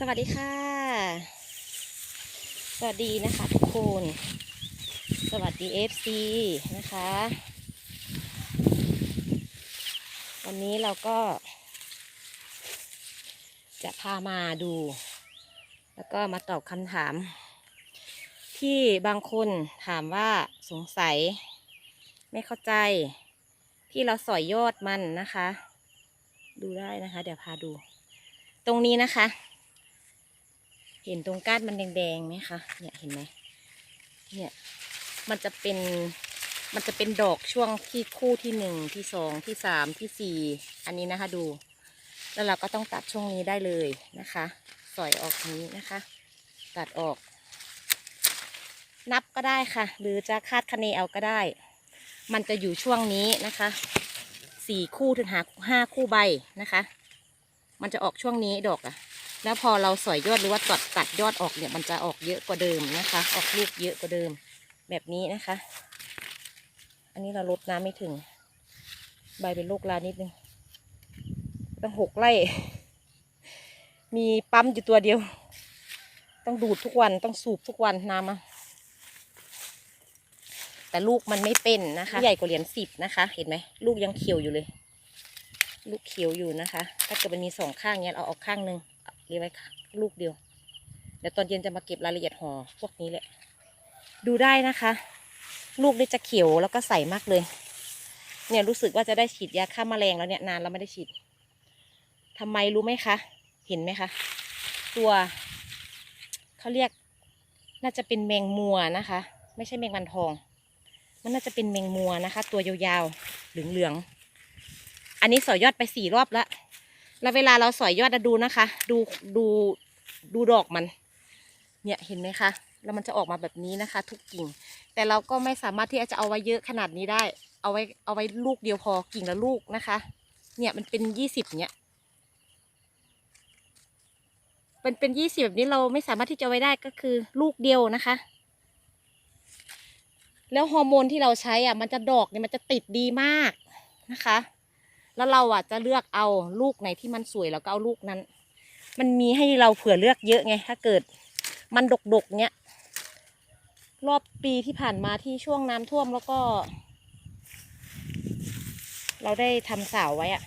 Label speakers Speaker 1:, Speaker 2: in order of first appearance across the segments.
Speaker 1: สวัสดีค่ะ สวัสดีนะคะทุกคน สวัสดี FC นะคะ วันนี้เราก็ จะพามาดู แล้วก็มาตอบคำถาม ที่บางคนถามว่าสงสัย ไม่เข้าใจ ที่เราสอยยอดมันนะคะ ดูได้นะคะ เดี๋ยวพาดู ตรงนี้นะคะ เห็นตรงก้านมันแดงๆไหมคะ เนี่ยเห็นไหมเนี่ยมันจะเป็นมันจะเป็นดอกช่วงที่คู่ที่หนึ่งที่สองที่สามที่สี่อันนี้นะคะดู แล้วเราก็ต้องตัดช่วงนี้ได้เลยนะคะ สอยออกนี้นะคะ ตัดออก นับก็ได้ค่ะ หรือจะคาดคะเนเอาก็ได้ มันจะอยู่ช่วงนี้นะคะสี่คู่ถึงหาห้าคู่ใบนะคะ มันจะออกช่วงนี้ดอกอะ แล้วพอเราสอยยอดหรือว่าตัดตัดยอดออกเนี่ยมันจะออกเยอะกว่าเดิมนะคะ ออกลูกเยอะกว่าเดิม แบบนี้นะคะ อันนี้เราลดน้ำไม่ถึง ใบเป็นลูกลานิดนึงต้องหกไร่ มีปั๊มอยู่ตัวเดียว ต้องดูดทุกวันต้องสูบทุกวันน้ำอะแต่ลูกมันไม่เป็นนะคะ ใหญ่กว่าเหรียญสิบนะคะ เห็นไหมลูกยังเขียวอยู่เลย ลูกเขียวอยู่นะคะ ถ้าเกิดมันมีสองข้างเนี้ยเราเอาออกข้างหนึ่ง เรียกไว้ค่ะลูกเดียว เดี๋ยวตอนเย็นจะมาเก็บรายละเอียดห่อพวกนี้แหละ ดูได้นะคะ ลูกนี่จะเขียวแล้วก็ใสมากเลย เนี่ยรู้สึกว่าจะได้ฉีดยาฆ่าแมลงแล้วเนี่ยนานแล้วไม่ได้ฉีดทำไมรู้ไหมคะ เห็นไหมคะ ตัวเขาเรียกน่าจะเป็นแมงมัวนะคะ ไม่ใช่แมงวันทอง มันน่าจะเป็นแมงมัวนะคะ ตัวยาวๆเหลืองๆอันนี้สอยยอดไปสี่รอบแล้ว แล้วเวลาเราสอยยอดดูนะคะ ดูดูดูดอกมัน เนี่ยเห็นไหมคะแล้วมันจะออกมาแบบนี้นะคะ ทุกกิ่ง แต่เราก็ไม่สามารถที่จะเอาไว้เยอะขนาดนี้ได้ เอาไว้เอาไว้ลูกเดียวพอกิ่งละลูกนะคะ เนี่ยมันเป็นยี่สิบเนี่ยเป็นเป็นยี่สิบแบบนี้เราไม่สามารถที่จะไว้ได้ก็คือลูกเดียวนะคะ แล้วฮอร์โมนที่เราใช้อะมันจะดอกเนี่ยมันจะติดดีมากนะคะ แล้วเราอะจะเลือกเอาลูกไหนที่มันสวยแล้วก็เอาลูกนั้น มันมีให้เราเผื่อเลือกเยอะไง ถ้าเกิดมันดกๆเนี้ยรอบปีที่ผ่านมาที่ช่วงน้ำท่วมแล้วก็ เราได้ทำสาวไว้อะ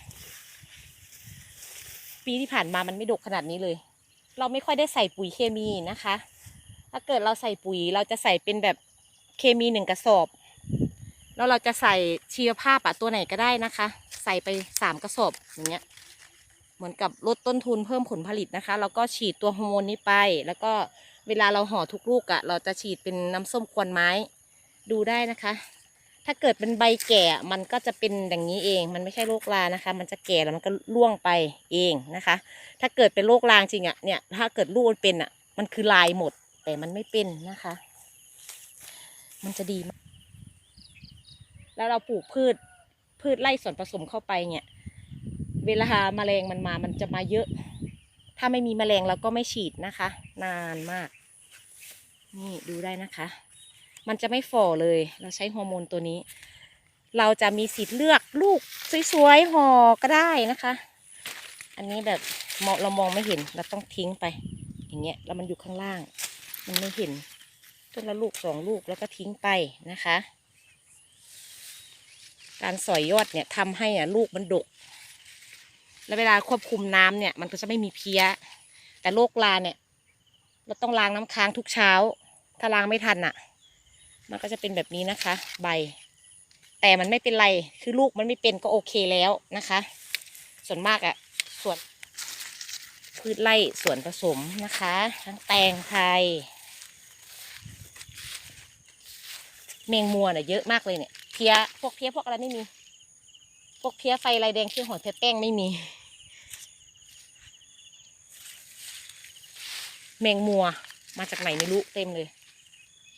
Speaker 1: ปีที่ผ่านมามันไม่ดกขนาดนี้เลย เราไม่ค่อยได้ใส่ปุ๋ยเคมีนะคะ ถ้าเกิดเราใส่ปุ๋ยเราจะใส่เป็นแบบเคมีหนึ่งกระสอบ แล้วเราจะใส่ชีวภาพอะตัวไหนก็ได้นะคะ ใส่ไปสามกระสอบอย่างเงี้ยเหมือนกับลดต้นทุนเพิ่มผลผลิตนะคะแล้วก็ฉีดตัวฮอร์โมนนี้ไป แล้วก็เวลาเราห่อทุกลูกอะเราจะฉีดเป็นน้ำส้มควนไม้ดูได้นะคะ ถ้าเกิดเป็นใบแก่มันก็จะเป็นอย่างนี้เอง มันไม่ใช่โรครานะคะ มันจะแก่แล้วมันก็ร่วงไปเองนะคะ ถ้าเกิดเป็นโรครางจริงอะเนี่ยถ้าเกิดลูกมันเป็นอะมันคือลายหมดแต่มันไม่เป็นนะคะ มันจะดีมากแล้วเราปลูกพืช พืชไล่ส่วนผสมเข้าไปเนี่ย เวลาแมลงมันมามันจะมาเยอะ ถ้าไม่มีแมลงเราก็ไม่ฉีดนะคะ นานมาก นี่ดูได้นะคะ มันจะไม่ฝ่อเลย เราใช้ฮอร์โมนตัวนี้ เราจะมีสิทธิ์เลือกลูกสวยๆห่อก็ได้นะคะ อันนี้แบบเรามองไม่เห็นเราต้องทิ้งไป อย่างเงี้ยแล้วมันอยู่ข้างล่าง มันไม่เห็นต้นละลูกสองลูกแล้วก็ทิ้งไปนะคะ การสอยยอดเนี่ยทำให้อะลูกมันดก แล้วเวลาควบคุมน้ำเนี่ยมันก็จะไม่มีเพี้ย แต่โรคลาเนี่ย เราต้องล้างน้ำค้างทุกเช้า ถ้าล้างไม่ทันอะ มันก็จะเป็นแบบนี้นะคะ ใบ แต่มันไม่เป็นไรคือลูกมันไม่เป็นก็โอเคแล้วนะคะ ส่วนมากอะส่วนพืชไร่ส่วนผสมนะคะ ทั้งแตงไทย เมงมัวเนี่ยเยอะมากเลยเนี่ย เพี้ยพวกเพี้ยพวกอะไรไม่มี พวกเพี้ยไฟลายแดงเพี้หอยเพี้ยแป้งไม่มี แมงมัว มาจากไหนไม่รู้เต็มเลย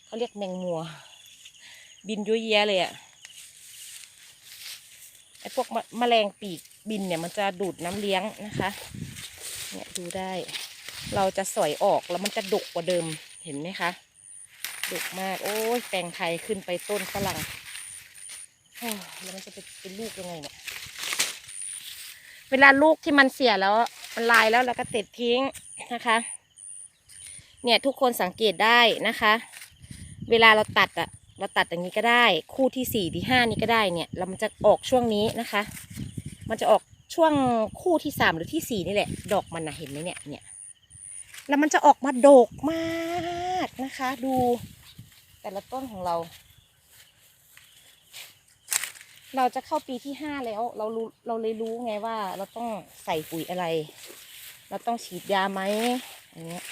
Speaker 1: เขาเรียกแมงมัว บินยุ่ยแยะเลยอะไอพวกมแมลงปีกบินเนี่ยมันจะดูดน้ำเลี้ยงนะคะ เนี่ยดูได้ เราจะสอยออกแล้วมันจะดกกว่าเดิมเห็นไหมคะดกมาก โอ้ยแตงไทยขึ้นไปต้นฝรั่ง แล้วมันจะเป็นเป็นลูกยังไงเนี่ย เวลาลูกที่มันเสียแล้วมันลายแล้วเราก็เด็ดทิ้งนะคะ เนี่ยทุกคนสังเกตได้นะคะ เวลาเราตัดอะเราตัดอย่างนี้ก็ได้ คู่ที่สี่ที่ห้านี้ก็ได้เนี่ย เรามันจะออกช่วงนี้นะคะ มันจะออกช่วงคู่ที่สามหรือที่สี่นี่แหละ ดอกมันนะเห็นไหมเนี่ยเนี่ยแล้วมันจะออกมาโดกมากนะคะ ดูแต่ละต้นของเรา เราจะเข้าปีที่ห้าแล้ว เรารู้เราเลยรู้ไงว่า เราต้องใส่ปุ๋ยอะไร เราต้องฉีดยาไหมอย่างเงี้ย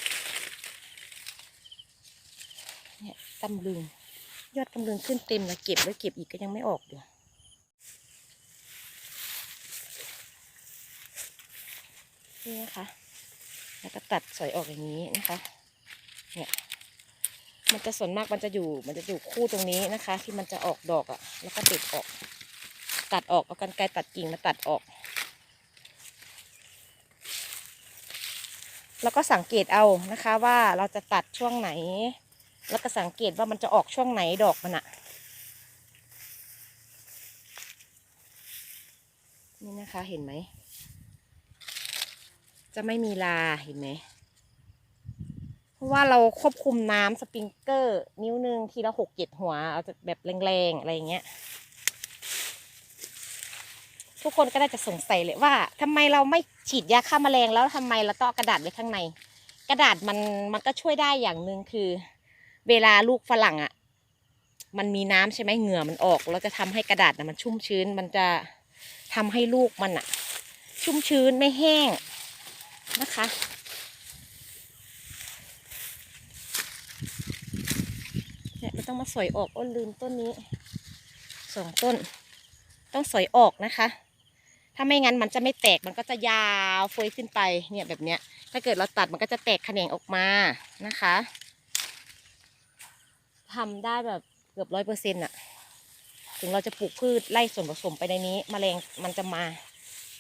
Speaker 1: เนี่ยตำลึงยอดตำลึงขึ้นเต็มแล้วเก็บแล้วเก็บอีกก็ยังไม่ออกอยู่นี่นะคะ แล้วก็ตัดสอยออกอย่างนี้นะคะ เนี่ย มันจะส่วนมากมันจะอยู่ มันจะอยู่คู่ตรงนี้นะคะ ที่มันจะออกดอกอะ่ะ แล้วก็เด็ดออก ตัดออกเอากันไกรตัดกิ่งมาตัดออก แล้วก็สังเกตเอานะคะว่าเราจะตัดช่วงไหน แล้วก็สังเกตว่ามันจะออกช่วงไหนดอกมันอะนี่นะคะเห็นไหม จะไม่มีลาเห็นไหมเพราะว่าเราควบคุมน้ำสปริงเกอร์ นิ้วหนึ่งทีละหกเจ็ดหัว เอาแบบแรงๆ อะไรอย่างเงี้ย ทุกคนก็น่าจะสงสัยเลยว่าทำไมเราไม่ฉีดยาฆ่าแมลงแล้วทำไมเราต้องเอากระดาษไว้ข้างใน กระดาษมันมันก็ช่วยได้อย่างหนึ่งคือ เวลาลูกฝรั่งอะ่ะมันมีน้ำใช่ไหมเหงื่อมันออก เราจะทำให้กระดาษนะมันชุ่มชื้น มันจะทำให้ลูกมันอะ่ะ ชุ่มชื้นไม่แห้งนะคะเนี่ยเราต้องมาสอยออกอ้นลืมต้นนี้สองต้น ต้องสอยออกนะคะ ถ้าไม่งั้นมันจะไม่แตกมันก็จะยาวเฟยขึ้นไปเนี่ยแบบเนี้ย ถ้าเกิดเราตัดมันก็จะแตกแขนงออกมานะคะทำได้แบบเกือบร้อยเปอร์เซ็นต์อะถึงเราจะปลูกพืชไล่ส่วนผสมไปในนี้มแมลงมันจะมา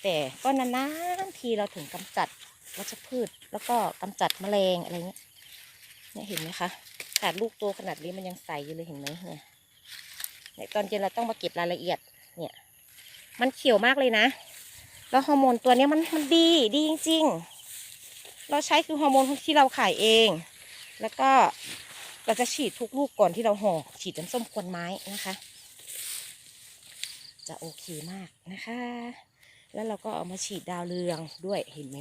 Speaker 1: แต่ก็นานๆทีเราถึงกำจัดวัชพืช แล้วก็กำจัดแมลงอะไรเงี้ยเนี่ยเห็นไหมคะขาดลูกโตขนาดนี้มันยังใสอยู่เลยเห็นไหมเนี่ยเนี่ยตอนเย็นเราต้องมาเก็บรายละเอียดเนี่ย มันเขียวมากเลยนะ แล้วฮอร์โมนตัวนี้มันมันดีดีจริง ๆ เราใช้คือฮอร์โมนที่เราขายเอง แล้วก็เราจะฉีดทุกลูกก่อนที่เราห่อฉีดน้ำส้มควนไม้นะคะ จะโอเคมากนะคะ แล้วเราก็เอามาฉีดดาวเรืองด้วยเห็นไหม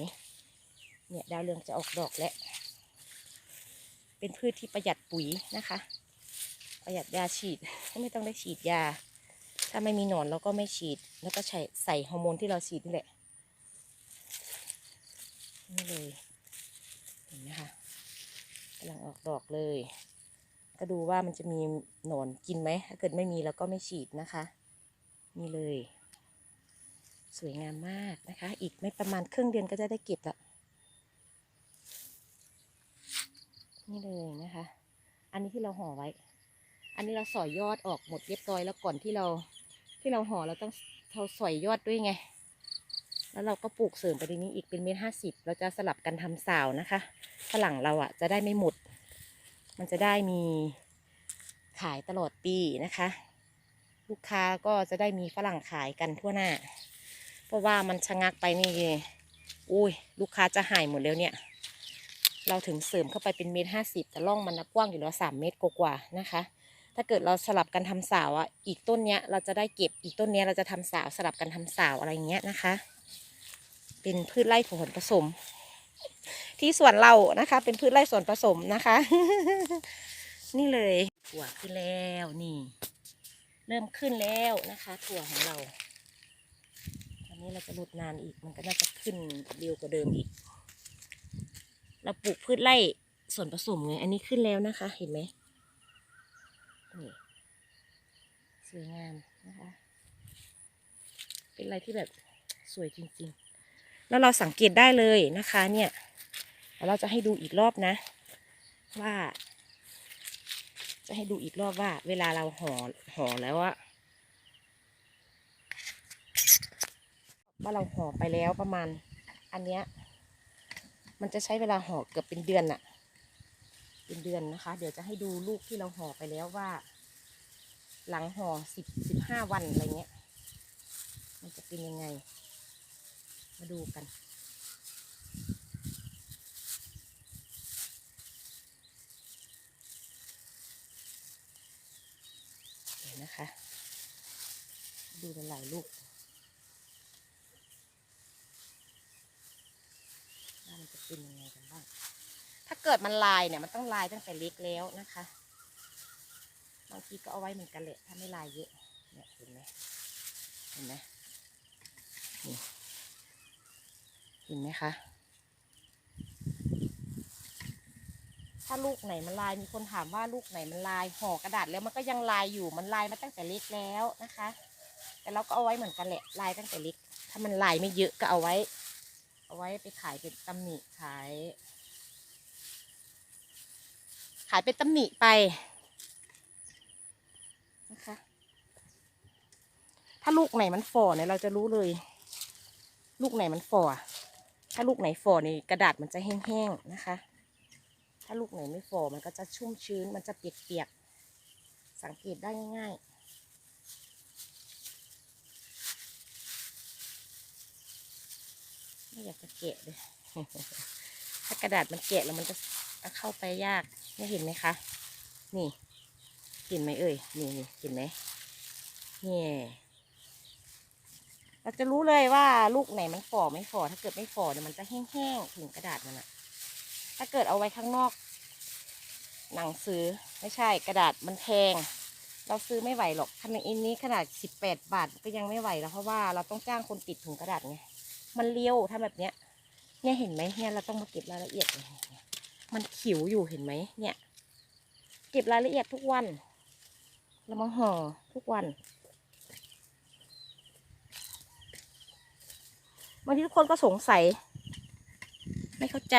Speaker 1: เนี่ยดาวเรืองจะออกดอกแล้วเป็นพืชที่ประหยัดปุ๋ยนะคะ ประหยัดยาฉีดไม่ต้องได้ฉีดยา ถ้าไม่มีหนอนเราก็ไม่ฉีด แล้วก็ใส่ใส่ฮอร์โมนที่เราฉีดนี่แหละ นี่เลย เห็นไหมคะกำลังออกดอกเลย ก็ดูว่ามันจะมีหนอนกินไหม ถ้าเกิดไม่มีเราก็ไม่ฉีดนะคะ นี่เลย สวยงามมากนะคะ อีกไม่ประมาณครึ่งเดือนก็จะได้เก็บละนี่เลยนะคะ อันนี้ที่เราห่อไว้ อันนี้เราสอยยอดออกหมดเรียบร้อยแล้วก่อนที่เรา ที่เราห่อเราต้องเราสอยยอดด้วยไง แล้วเราก็ปลูกเสริมไปในนี้อีกเป็นเมตรห้าสิบเราจะสลับกันทำสาวนะคะฝรั่งเราอะจะได้ไม่หมด มันจะได้มีขายตลอดปีนะคะ ลูกค้าก็จะได้มีฝรั่งขายกันทั่วหน้า เพราะว่ามันชะงักไปนี่อุ้ยลูกค้าจะหายหมดแล้วเนี่ยเราถึงเสริมเข้าไปเป็นเมตรห้าสิบแต่ร่องมันกว้างอยู่แล้วสามเมตรกว่าๆนะคะ ถ้าเกิดเราสลับกันทำสาวอะอีกต้นเนี้ยเราจะได้เก็บอีกต้นเนี้ยเราจะทำสาวสลับกันทำสาวอะไรเงี้ยนะคะ เป็นพืชไร่ผลผสม ที่สวนเรานะคะ เป็นพืชไร่สวนผสมนะคะ นี่เลยถั่วขึ้นแล้วนี่ เริ่มขึ้นแล้วนะคะ ถั่วของเราอันนี้เราจะลดนานอีกมันก็น่าจะขึ้นเร็วกว่าเดิมอีก เราปลูกพืชไร่ส่วนผสมไง อันนี้ขึ้นแล้วนะคะ เห็นไหมนี่ส วยงามนะคะ เป็นอะไรที่แบบสวยจริงๆ แล้วเราสังเกตได้เลยนะคะ เนี่ยเดี๋ยวเราจะให้ดูอีกรอบนะ ว่า จะให้ดูอีกรอบว่า เวลาเราห่อห่อแล้วอะว่าเราห่อไปแล้วประมาณ อันเนี้ยมันจะใช้เวลาห่อเกือบเป็นเดือนอะเป็นเดือนนะคะ เดี๋ยวจะให้ดูลูกที่เราห่อไปแล้วว่า หลังห่อสิบสิบห้าวันอะไรเงี้ย มันจะเป็นยังไง มาดูกันนะคะ ดูหลายลูกมันจะเป็นยังไงกันบ้าง ถ้าเกิดมันลายเนี่ย มันต้องลายตั้งแต่เล็กแล้วนะคะ บางทีก็เอาไว้เหมือนกันแหละถ้าไม่ลายเยอะเนี่ยเห็นไหมเห็นไหมนี่เห็นไหมคะถ้าลูกไหนมันลายมีคนถามว่าลูกไหนมันลายห่อกระดาษแล้วมันก็ยังลายอยู่มันลายมาตั้งแต่เล็กแล้วนะคะ แต่เราก็เอาไว้เหมือนกันแหละลายตั้งแต่เล็ก ถ้ามันลายไม่เยอะก็เอาไว้ เอาไว้ไปขายเป็นตำหนิขาย ขายเป็นตำหนิไปนะคะ ถ้าลูกไหนมันฝ่อเนี่ยเราจะรู้เลย ลูกไหนมันฝ่อ ถ้าลูกไหนฝ่อนี่กระดาษมันจะแห้งๆนะคะ ถ้าลูกไหนไม่ฝ่อมันก็จะชุ่มชื้น มันจะเปียกๆ สังเกตได้ง่ายๆไม่อยากจะแกะเลย ถ้ากระดาษมันแกะแล้วมันจะเข้าไปยาก ไม่เห็นไหมคะ นี่ เห็นไหมเอ่ย นี่นี่เห็นไหมนี่ เราจะรู้เลยว่าลูกไหนมันฝ่อไม่ฝ่อถ้าเกิดไม่ฝ่อเนี่ยมันจะแห้งๆถึงกระดาษมันอะถ้าเกิดเอาไว้ข้างนอก หนังสือไม่ใช่กระดาษมันแพง เราซื้อไม่ไหวหรอกขนาดอันนี้ขนาดสิบแปดบาทก็ยังไม่ไหวแล้วเพราะว่าเราต้องจ้างคนติดถุงกระดาษไงมันเลี้ยวถ้าแบบเนี้ย เนี่ยเห็นไหมเนี่ยเราต้องมาเก็บรายละเอียดเลยมันขิวอยู่เห็นไหมเนี่ย เก็บรายละเอียดทุกวันเรามาห่อทุกวัน บางทีทุกคนก็สงสัย ไม่เข้าใจ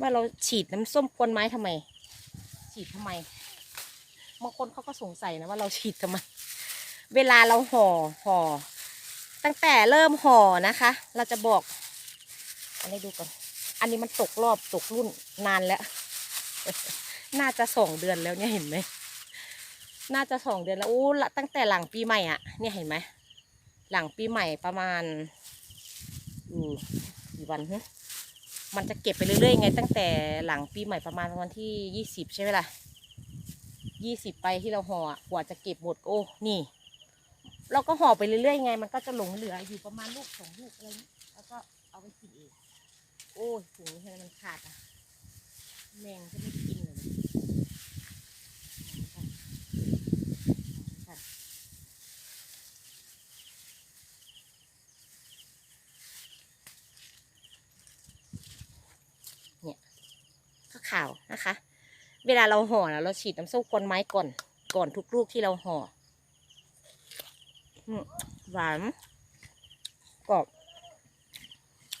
Speaker 1: ว่าเราฉีดน้ำส้มควนไม้ทำไม ฉีดทำไมบางคนเขาก็สงสัยนะว่าเราฉีดทำไม เวลาเราห่อห่อตั้งแต่เริ่มห่อนะคะ เราจะบอก อันนี้ดูก่อน อันนี้มันตกรอบตกรุ่นนานแล้ว น่าจะสองเดือนแล้วเนี่ยเห็นไหม น่าจะสองเดือนแล้วโอ้ตั้งแต่หลังปีใหม่อะเนี่ยเห็นไหม หลังปีใหม่ประมาณ อืมกี่วันฮะมันจะเก็บไปเรื่อยๆไง ตั้งแต่หลังปีใหม่ประมาณวันที่ยี่สิบใช่ไหมล่ะยี่สิบไปที่เราห่อกว่าจะเก็บหมดโอ้นี่ เราก็ห่อไปเรื่อยๆไง มันก็จะหลงเหลืออยู่ประมาณลูกสองลูกอะไรนี้แล้วก็เอาไปกินเองโอ้ยถุงนี้ทำไมมันขาดอะแมงจะไม่กินเลยค่ะเนี่ยก็ ขาวนะคะ เวลาเราห่อนะเราฉีดน้ำส้มกวนไม้ก่อน ก่อนทุกลูกที่เราห่อหวานกรอบ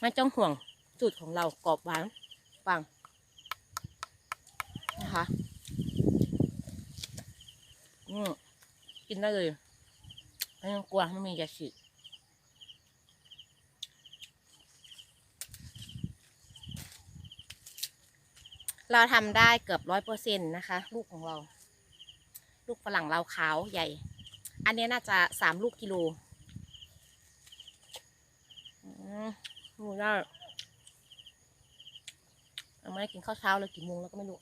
Speaker 1: ไม่ต้องห่วงสูตรของเรากรอบหวานปังนะคะอืมกินได้เลยไม่ต้องกลัวไม่มียาฉีด เราทำได้เกือบร้อยเปอร์เซ็นต์นะคะ ลูกของเรา ลูกฝรั่งเราขาวใหญ่ อันนี้น่าจะสามลูกกิโลอืมดูได้ยังไม่ได้กินข้าวเช้าเลยกี่โมงแล้วก็ไม่รู้